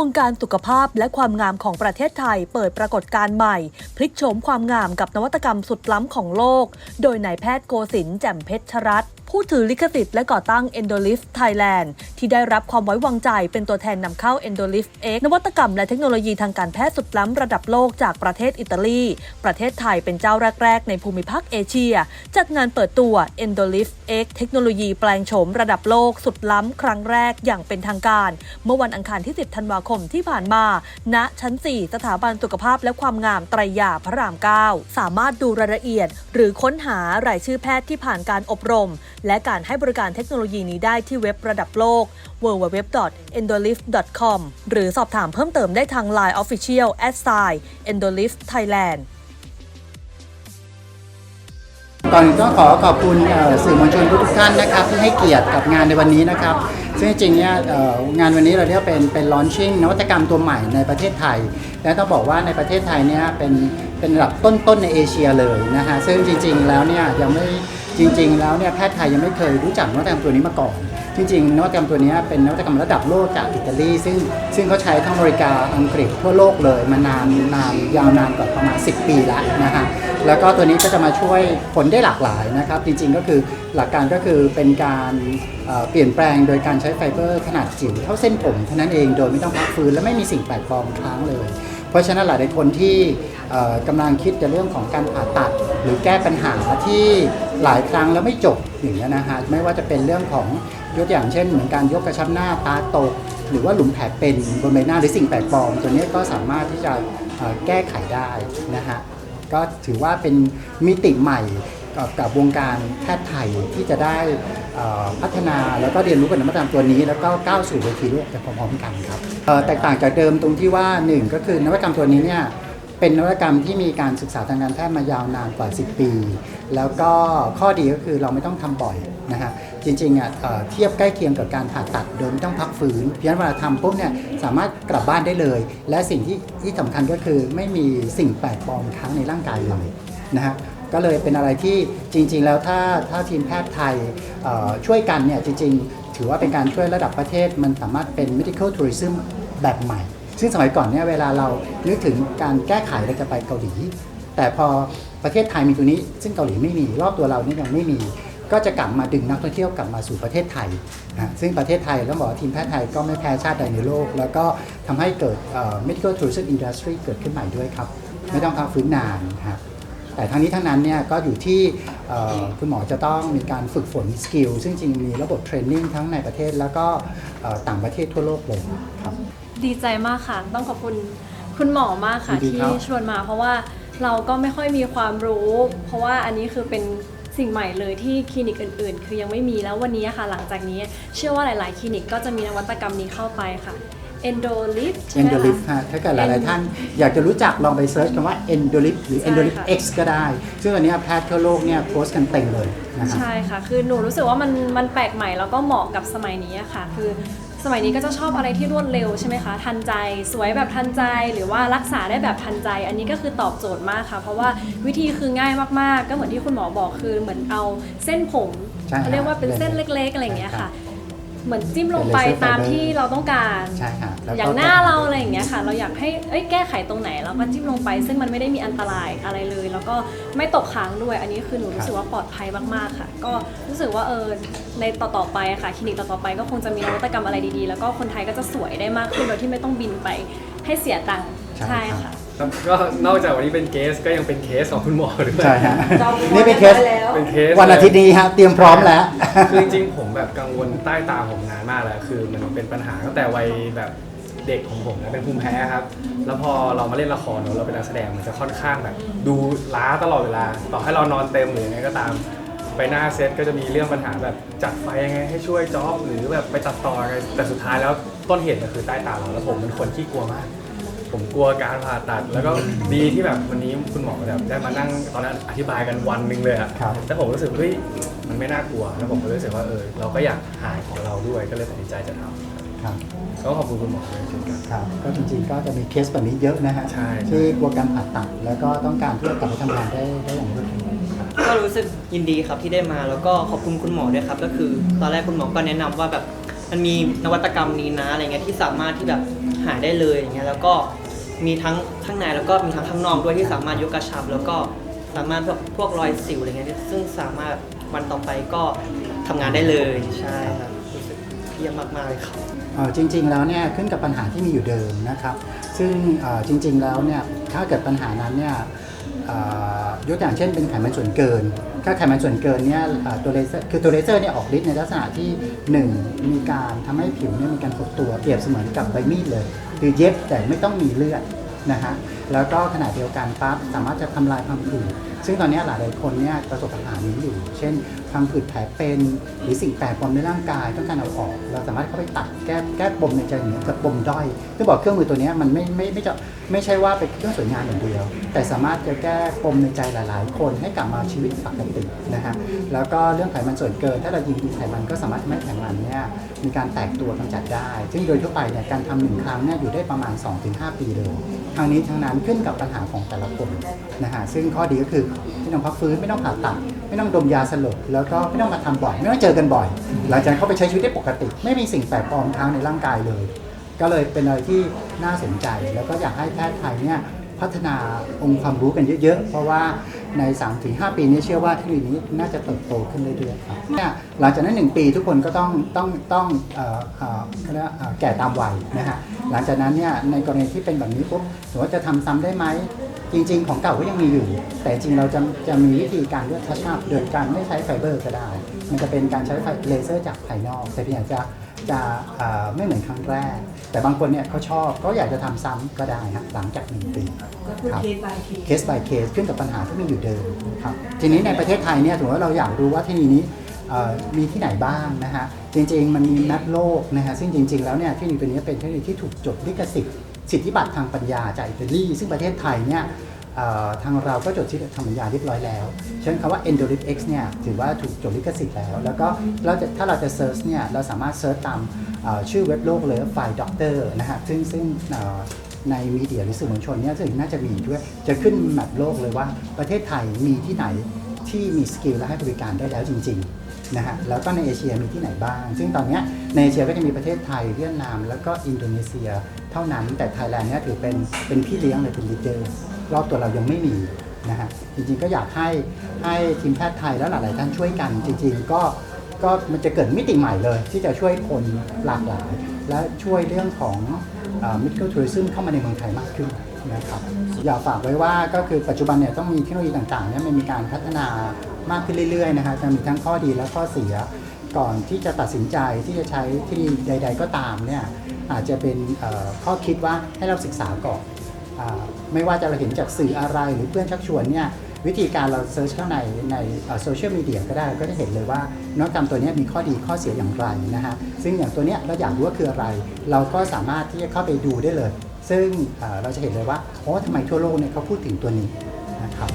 วงการสุขภาพและความงามของประเทศไทยเปิดปรากฏการณ์ใหม่ พลิกโฉมความงามกับนวัตกรรมสุดล้ำของโลก โดยนายแพทย์โกศินทร์แจ่มเพชรรัตน์ ผู้ถือลิขสิทธิ์และก่อตั้ง Endolift Thailand ที่ได้รับความไว้วางใจเป็นตัวแทนนำเข้า Endolift X นวัตกรรมและเทคโนโลยีทางการแพทย์สุดล้ำระดับโลกจากประเทศอิตาลี ประเทศไทยเป็นเจ้าแรก ๆ ในภูมิภาคเอเชีย จัดงานเปิดตัว Endolift X เทคโนโลยีแปลงโฉมระดับโลกสุดล้ำครั้งแรกอย่างเป็นทางการ เมื่อวันอังคารที่ 10 ธันวาคมที่ผ่านมา ณ ชั้น 4 สถาบันสุขภาพและความงามไตรยาพระราม 9 สามารถดูรายละเอียด หรือค้นหารายชื่อแพทย์ที่ผ่านการอบรมและการให้บริการเทคโนโลยีนี้ได้ที่เว็บระดับโลก www.endolift.com หรือสอบถามเพิ่มเติมได้ทาง Line Official at sign endolift Thailand ก่อนอื่นต้องขอขอบคุณสื่อมวลชนทุกท่านนะครับที่ให้เกียรติกับงานในวันนี้นะครับ ซึ่งจริงๆเนี่ยงานวันนี้เราเรียกเป็นเป็น launching นวัตกรรมตัวใหม่ในประเทศไทย และต้องบอกว่าในประเทศไทยเนี่ยเป็นเป็นระดับต้นๆในเอเชียเลยนะฮะซึ่งจริง ๆ แล้วเนี่ยยังไม่ จริง ๆ แล้วเนี่ยแพทย์ไทยยังไม่เคยรู้จักนวัตกรรมตัวนี้มาก่อน จริง ๆ นวัตกรรมตัวนี้เป็นนวัตกรรมระดับโลกจากอิตาลี ซึ่งซึ่งเขาใช้ทั้งอเมริกาอังกฤษทั่วโลกเลยมานานนานยาวนานกว่าประมาณ 10 ปีแล้วนะฮะแล้วก็ตัวนี้ก็จะมาช่วยผลได้หลากหลายนะครับ จริง ๆ ก็คือหลักการก็คือเป็นการเปลี่ยนแปลงโดยการใช้ไฟเบอร์ขนาดจิ๋วเท่าเส้นผมเท่านั้นเองโดยไม่ต้องพักฟื้นและไม่มีสิ่งแปลกปลอมค้างเลย เพราะฉะนั้นหลายๆคนที่กำลังคิดในเรื่องของการผ่าตัด หรือแก้ปัญหาที่หลายครั้งแล้วไม่จบอย่างนี้ยนะฮะไม่ว่าจะเป็นเรื่องของยกอย่างเช่น เหมือนการยกกระชับหน้าตาตก หรือว่าหลุมแผลเป็นบนใบหน้าหรือสิ่งแปลกปลอม ตัวนี้ก็สามารถที่จะแก้ไขได้นะฮะก็ถือว่าเป็นมิติใหม่กับกับวงการแพทย์ไทยที่จะได้พัฒนาแล้วก็เรียนรู้กับนวัตกรรมตัวนี้ แล้วก็ก้าวสู่เวทีโลกไปพร้อมๆกันครับแตกต่างจากเดิมตรงที่ว่าหนึ่งก็คือนวัตกรรมตัวนี้เนี่ย เป็นนวัตกรรมที่มีการศึกษาทางการแพทย์มายาวนานกว่า 10 ปี แล้วก็ข้อดีก็คือเราไม่ต้องทำบ่อยนะฮะจริงๆอะเทียบใกล้เคียงกับการผ่าตัดโดยไม่ต้องพักฟื้นเพียงเวลาทำปุ๊บเนี่ยสามารถกลับบ้านได้เลย และสิ่งที่ที่สำคัญก็คือไม่มีสิ่งแปลกปลอมค้างในร่างกายเลยนะฮะก็เลยเป็นอะไรที่จริง ๆ แล้วถ้าถ้าทีมแพทย์ไทยช่วยกันเนี่ยจริง ๆ ถือว่าเป็นการช่วยระดับประเทศมันสามารถเป็น medical tourism แบบใหม่ ซึ่งสมัยก่อนเนี่ยเวลาเรานึกถึงการแก้ไขเราจะไปเกาหลี แต่พอประเทศไทยมีตัวนี้ ซึ่งเกาหลีไม่มีรอบตัวเรานี่ยังไม่มี ก็จะกลับมาดึงนักท่องเที่ยวกลับมาสู่ประเทศไทยนะซึ่งประเทศไทยต้องบอกว่าทีมแพทย์ไทยก็ไม่แพ้ชาติใดในโลก แล้วก็ทำให้เกิดเอ่อ medical tourism industry เกิดขึ้นใหม่ด้วยครับ ไม่ต้องพักฟื้นนานครับแต่ทั้งนี้ทั้งนั้นเนี่ยก็อยู่ที่เอ่อคุณหมอจะต้องมีการฝึกฝนสกิลซึ่งจริงมีระบบเทรนนิ่งทั้งในประเทศแล้วก็เอ่อต่างประเทศทั่วโลกเลยครับ ดีใจมากค่ะ ต้องขอบคุณคุณหมอมากค่ะยินดีที่ครับ ชวนมา เพราะว่าเราก็ไม่ค่อยมีความรู้ เพราะว่าอันนี้คือเป็นสิ่งใหม่เลยที่คลินิกอื่น ๆ คือยังไม่มีแล้ววันนี้ค่ะ หลังจากนี้ เชื่อว่าหลาย ๆ คลินิกก็จะมีนวัตกรรมนี้เข้าไปค่ะ Endolip ใช่ไหม Endolip คะ ฮะถ้าเกิดหลายๆท่านอยากจะรู้จักลองไปเซิร์ชคำว่า Endolip หรือ ใช่ Endolip ค่ะ X ก็ได้ ซึ่งอันเนี้ยแพทย์ทั่วโลกเนี่ยโพสต์กันเต็มเลยนะครับ ใช่ค่ะ คือหนูรู้สึกว่ามันมันแปลกใหม่แล้วก็เหมาะกับสมัยนี้อะค่ะ คือ สมัยนี้ก็จะชอบอะไรที่รวดเร็วใช่ไหมคะทันใจสวยแบบทันใจหรือว่ารักษาได้แบบทันใจ อันนี้ก็คือตอบโจทย์มากค่ะ เพราะว่าวิธีคือง่ายมากๆ ก็เหมือนที่คุณหมอบอกคือเหมือนเอาเส้นผมใช่ครับเขาเรียกว่าเป็นเส้นเล็กๆอะไรอย่างเงี้ยค่ะ เหมือนจิ้มลงไปเป็น laser ตาม fiber ที่เราต้องการ ใช่ฮะแล้วก็อย่างหน้าเราอะไรอย่างเงี้ยค่ะ เราอยากให้เอ้ยแก้ไขตรงไหนเราก็จิ้มลงไป ซึ่งมันไม่ได้มีอันตรายอะไรเลย แล้วก็ไม่ตกค้างด้วย อันนี้คือหนูรู้สึกว่าปลอดภัยมากๆค่ะ ก็รู้สึกว่าเออในต่อๆไปอะค่ะคลินิกต่อๆไปก็คงจะมีนวัตกรรมอะไรดีๆ แล้วก็คนไทยก็จะสวยได้มากขึ้นโดยที่ไม่ต้องบินไปให้เสียตังค์ใช่ใช่ครับค่ะครับ ก็นอกจากวันนี้เป็นเคสก็ยังเป็นเคสของคุณหมอด้วยใช่ฮะจองนี่เป็นเคสไว้แล้วเป็นเคสวันอาทิตย์นี้ฮะเตรียมพร้อมแล้วคือจริงๆผมแบบกังวลใต้ตาผมนานมากแล้วคือมันเป็นปัญหาตั้งแต่วัยแบบเด็กของผมนะเป็นภูมิแพ้ครับ แล้วพอเรามาเล่นละครเนอะเราเป็นนักแสดงมันจะค่อนข้างแบบดูล้าตลอดเวลา ต่อให้เรานอนเต็มหรือยังไงก็ตาม ไปหน้าเซตก็จะมีเรื่องปัญหาแบบจัดไฟยังไงให้ช่วยจ็อบหรือแบบไปตัดต่อยังไงแต่สุดท้ายแล้วต้นเหตุมันคือใต้ตาเราแล้วผมเป็นคนที่กลัวมาก ผมกลัวการผ่าตัด แล้วก็ดีที่แบบวันนี้คุณหมอแบบได้มานั่งตอนนั้นอธิบายกันวันหนึ่งเลยอะครับ แล้วผมรู้สึกเฮ้ยมันไม่น่ากลัวแล้วผมก็รู้สึกว่าเออเราก็อยากหายของเราด้วยก็เลยตัดสินใจจะทำครับก็ขอบคุณคุณหมอด้วยเช่นกัน ครับ ก็จริงๆก็จะมีเคสแบบนี้เยอะนะฮะใช่ ที่กลัวการผ่าตัดแล้วก็ต้องการที่จะกลับไปทำงานได้ได้อย่างรวดเร็วครับ ก็รู้สึกยินดีครับที่ได้มาแล้วก็ขอบคุณคุณหมอด้วยครับ ก็คือตอนแรกคุณหมอก็แนะนำว่าแบบมันมีนวัตกรรมนี้นะอะไรเงี้ยที่สามารถที่แบบหายได้เลยอย่างเงี้ยแล้วก็ มีทั้งข้างในแล้วก็มีทั้งข้างนอกด้วยที่สามารถยกกระชับ แล้วก็สามารถพวกพวกรอยสิวอะไรเงี้ยซึ่งสามารถวันต่อไปก็ทำงานได้เลยใช่ครับรู้สึกเยี่ยมมากๆเลยครับ เอ่อจริงๆแล้วเนี่ยขึ้นกับปัญหาที่มีอยู่เดิมนะครับ ซึ่งเอ่อจริงๆแล้วเนี่ยถ้าเกิดปัญหานั้นเนี่ยเอ่อยกอย่างเช่นเป็นไขมันส่วนเกิน ถ้าไขมันส่วนเกินเนี่ยเอ่อตัวเลเซอร์คือตัวเลเซอร์เนี่ยออกฤทธิ์ในลักษณะที่ 1 มีการทำให้ผิวเนี่ยมีการหดตัวเปรียบเสมือนกับใบมีดเลย คือเย็บแต่ไม่ต้องมีเลือดนะฮะ แล้วก็ขณะเดียวกันปั๊บสามารถจะทำลายพังผืดซึ่งตอนนี้หลายๆคนเนี่ยประสบปัญหานี้อยู่ เช่นพังผืดแผลเป็นหรือสิ่งแปลกปลอมในร่างกายต้องการเอาออก เราสามารถเข้าไปตัดแก้แก้ปมในใจเหนือกับปมด้อยซึ่งบอกเครื่องมือตัวนี้มันไม่ไม่ไม่จะไม่ใช่ว่าเป็นเครื่องสวยงามอย่างเดียว แต่สามารถจะแก้ปมในใจหลาย ๆ คนให้กลับมาชีวิตปกตินะฮะแล้วก็เรื่องไขมันส่วนเกิน ถ้าเรายิงไขมันก็สามารถทำให้ไขมันเนี่ยมีการแตกตัวกำจัดได้ ซึ่งโดยทั่วไปเนี่ยการทำหนึ่งครั้งเนี่ยอยู่ได้ประมาณ 2-5 ปีเลยทางนี้ทั้งนั้นขึ้นกับปัญหาของแต่ละคนนะฮะซึ่งข้อดีก็คือไม่ต้องพักฟื้นไม่ต้องผ่าตัดไม่ต้องดมยาสลบแล้วก็ไม่ต้องมาทำบ่อย ไม่ต้องเจอกันบ่อย หลังจากนั้นเขาไปใช้ชีวิตได้ปกติ ไม่มีสิ่งแปลกปลอมค้างในร่างกายเลย ก็เลยเป็นอะไรที่น่าสนใจ แล้วก็อยากให้แพทย์ไทยเนี่ยพัฒนาองค์ความรู้กันเยอะ ๆ เพราะว่า ใน 3-5 ปีนี้เชื่อว่าเทคโนโลยีนี้น่าจะเติบโตขึ้นเรื่อยๆครับเนี่ยหลังจากนั้น 1 ปีทุกคนก็ต้องต้องต้องเรียกว่าเอ่อแก่ตามวัยนะฮะหลังจากนั้นเนี่ยในกรณีที่เป็นแบบนี้ปุ๊บถือว่าจะทำซ้ำได้ไหมจริง ๆ ของเก่าก็ยังมีอยู่ แต่จริงเราจะจะมีวิธีการเลือกทัชอัพโดยการไม่ใช้ไฟเบอร์ก็ได้ มันจะเป็นการใช้ไฟเลเซอร์จากภายนอกแต่เพียงจะ จะเอ่อไม่เหมือนครั้งแรก แต่บางคนเนี่ยเขาชอบก็อยากจะทำซ้ำก็ได้ครับหลังจากหนึ่งปีก็คือครับเคส by เคสเคส by เคสขึ้นกับปัญหาที่มีอยู่เดิมครับทีนี้ในประเทศไทยเนี่ยถือว่าเราอยากรู้ว่าที่นี้เอ่อมีที่ไหนบ้างนะฮะจริงๆ มันมีแมปโลกนะฮะซึ่งจริง ๆ แล้วเนี่ยเทคโนโลยีตัวนี้เป็นเทคโนโลยีที่ถูกจดลิขสิทธิ์สิทธิบัตรทางปัญญาจากอิตาลีซึ่งประเทศไทยเนี่ยเอ่อ ทางเราก็จดทธิบัตรทางปัญญาเรียบร้อยแล้วฉะนั้นคำว่า Endolip X เนี่ยถือว่าถูกจดลิขสิทธิ์แล้ว แล้วก็เราจะถ้าเราจะเซิร์ชเนี่ยเราสามารถเซิร์ชตามชื่อเว็บโลกเลยไฟล์ด็อกเตอร์นะฮะซึ่งซึ่งในมีเดียหรือสื่อมวลชนเนี่ยซึ่งน่าจะมีด้วย จะขึ้นแมปโลกเลยว่าประเทศไทยมีที่ไหนที่มีสกิลและให้บริการได้แล้วจริงๆนะฮะแล้วก็ในเอเชียมีที่ไหนบ้าง ซึ่งตอนนี้ในเอเชียก็จะมีประเทศไทยเวียดนาม แล้วก็อินโดนีเซีย เท่านั้นแต่ไทยแลนด์เนี่ยถือเป็นเป็นพี่เลี้ยงเลยเป็นลีดเดอร์ รอบตัวเรายังไม่มีนะฮะจริงๆก็อยากให้ให้ทีมแพทย์ไทยและหลายๆท่านช่วยกัน จริงๆก็ก็มันจะเกิดมิติใหม่เลย ที่จะช่วยคนหลากหลาย และช่วยเรื่องของมิดเดิลทัวริซึมเข้ามาในเมืองไทยมากขึ้นนะครับอยากฝากไว้ว่าก็คือปัจจุบันเนี่ยต้องมีเทคโนโลยีต่างๆเนี่ยมันมีการพัฒนามากขึ้นเรื่อยๆนะฮะจะมีทั้งข้อดีและข้อเสียก่อนที่จะตัดสินใจที่จะใช้เทคโนโลยีใด ๆ ก็ตามเนี่ยอาจจะเป็นข้อคิดว่าให้เราศึกษาก่อน ไม่ว่าจะเราเห็นจากสื่ออะไรหรือเพื่อนชักชวนเนี่ยวิธีการเราเซิร์ชเข้าในในโซเชียลมีเดียก็ได้ก็จะเห็นเลยว่านวัตกรรมตัวนี้มีข้อดีข้อเสียอย่างไรนะฮะซึ่งอย่างตัวเนี้ยเราอยากรู้ว่าคืออะไร เราก็สามารถที่จะเข้าไปดูได้เลย ซึ่งเอ่อเราจะเห็นเลยว่าโอ้ทำไมทั่วโลกเนี่ยเขาพูดถึงตัวนี้นะครับ